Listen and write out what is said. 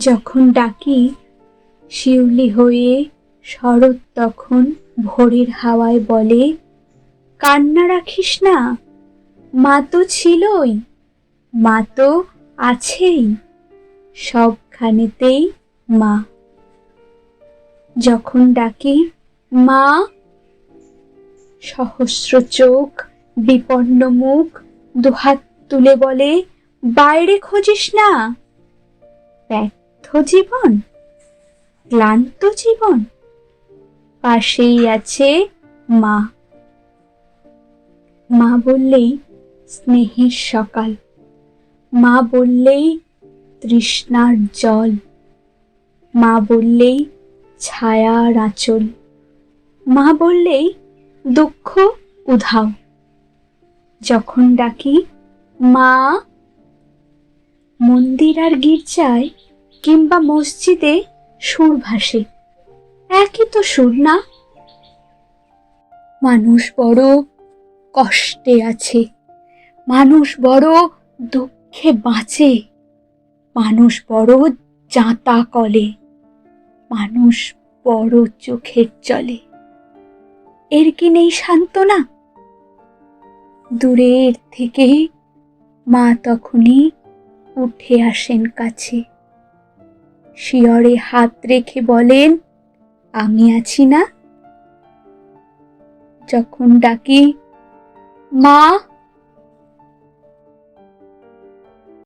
যখন ডাকি, শিউলি হয়ে শরৎ তখন ভোরের হাওয়ায় বলে, কান্না রাখিস না, মা তো ছিলই, মা তো আছেই, সবখানেতেই মা। যখন ডাকি, মা, সহস্র চোখ, বিপন্ন মুখ, দুহাত তুলে বলে, বাইরে খোঁজিস না। ব্যর্থ জীবন? ক্লান্ত জীবন? পাশেই আছে মা। মা বললেই স্নেহের সকাল। মা বললেই তৃষ্ণার জল। মা বললেই ছায়ার আঁচল। মা বললেই দুঃখ উধাও। যখন ডাকি, মা! মন্দির আর গির্জায় কিংবা মসজিদে সুর ভাসে। একই তো সুর না? মানুষ বড় কষ্টে আছে। মানুষ বড় দুঃখে বাঁচে। মানুষ বড় জাঁতা কলে। মানুষ বড় চোখের জলে। এর কি নেই সান্ত্বনা? দূরের থেকে মা তখনই উঠে আসেন কাছে। শিয়রে হাত রেখে বলেন আমি আছি না? যখন ডাকি মা